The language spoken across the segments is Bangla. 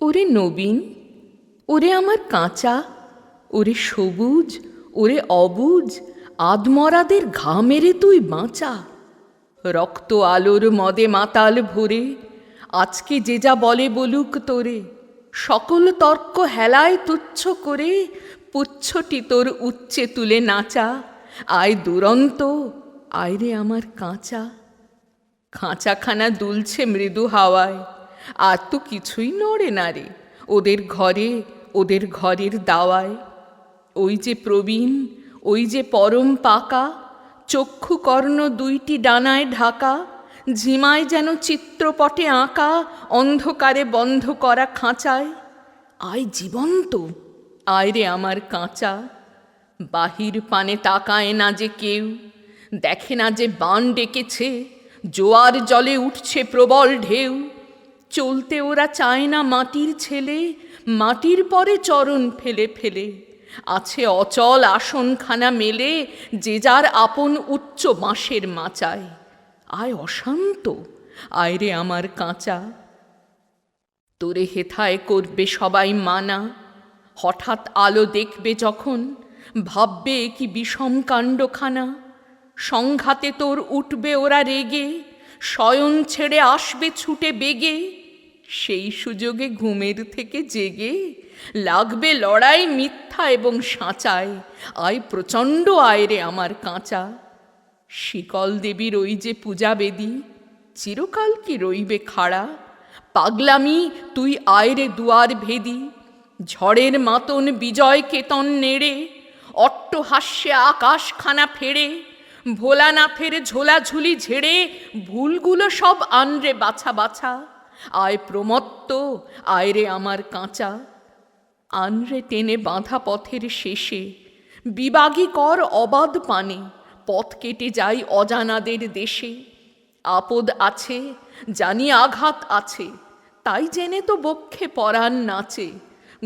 ওরে নবীন, ওরে আমার কাঁচা, ওরে সবুজ, ওরে অবুজ আদমরাদের ঘা মেরে তুই বাঁচা। রক্ত আলোর মদে মাতাল ভরে, আজকে যে যা বলে বলুক তোরে, সকল তর্ক হেলায় তুচ্ছ করে, পুচ্ছটি তোর উচ্চে তুলে নাচা। আয় দুরন্ত, আয় রে আমার কাঁচা। খাঁচাখানা দুলছে মৃদু হাওয়ায় আর তো কিছুই নড়ে না রে। ওদের ঘরে, ওদের ঘরের দাওয়ায়। ওই যে প্রবীণ, ওই যে পরম পাকা, চক্ষু কর্ণ দুইটি ডানায় ঢাকা, ঝিমায় যেন চিত্রপটে আঁকা, অন্ধকারে বন্ধ করা খাঁচায়। আয় জীবন্ত, আয় রে আমার কাঁচা। বাহির পানে তাকায় না যে কেউ, দেখে না যে বান ডেকেছে, জোয়ার জলে উঠছে প্রবল ঢেউ। চলতে ওরা চায় না মাটির ছেলে, মাটির পরে চরণ ফেলে ফেলে। আছে অচল আসনখানা মেলে, যে যার আপন উচ্চ বাঁশের মাচায়। আয় অশান্ত, আয় রে আমার কাঁচা। তোরে হেথায় করবে সবাই মানা। হঠাৎ আলো দেখবে যখন, ভাববে কি বিষম কাণ্ডখানা। সংঘাতে তোর উঠবে ওরা রেগে, শয়ন ছেড়ে আসবে ছুটে বেগে। সেই সুযোগে ঘুমের থেকে জেগে লাগবে লড়াই, মিথ্যা এবং সাঁচায়। আয় প্রচণ্ড আয়রে আমার কাঁচা। শিকল দেবীর ওই যে পূজা বেদি চিরকাল কি রইবে খাড়া? পাগলামি, তুই আয়রে দুয়ার ভেদি। ঝড়ের মাতন বিজয় কেতন নেড়ে। অট্টহাস্যে আকাশখানা ফেরে ভোলানাথের ঝোলাঝুলি ঝেড়ে। ভুলগুলো সব আনরে বাছা বাছা। আয় প্রমত্ত, আয় রে আমার কাঁচা। আনরে টেনে বাঁধা পথের শেষে, বিবাগী কর অবাধ পানে, পথ কেটে যাই অজানাদের দেশে। আপদ আছে, জানি আঘাত আছে, তাই জেনে তো বক্ষে পরাণ নাচে।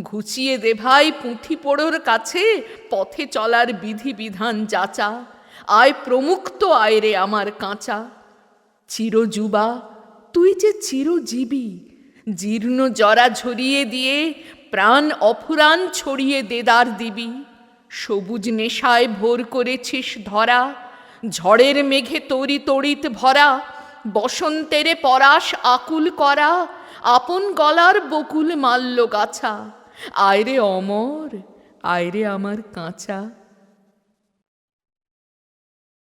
ঘুচিয়ে দে ভাই পুঁথি পোড়োর কাছে, পথে চলার বিধি বিধান যাচা। আয় প্রমুক্ত আয়রে আমার কাঁচা। চিরযুবা তুই যে চিরজীবী। জীর্ণ জরা ঝরিয়ে দিয়ে প্রাণ অফুরান ছড়িয়ে দেদার দিবি। সবুজ নেশায় ভোর করেছিস ধরা, ঝড়ের মেঘে তরি তড়িত ভরা, বসন্তেরে পরাশ আকুল করা, আপন গলার বকুল মাল্য গাছা। আয়রে অমর, আয়রে আমার কাঁচা।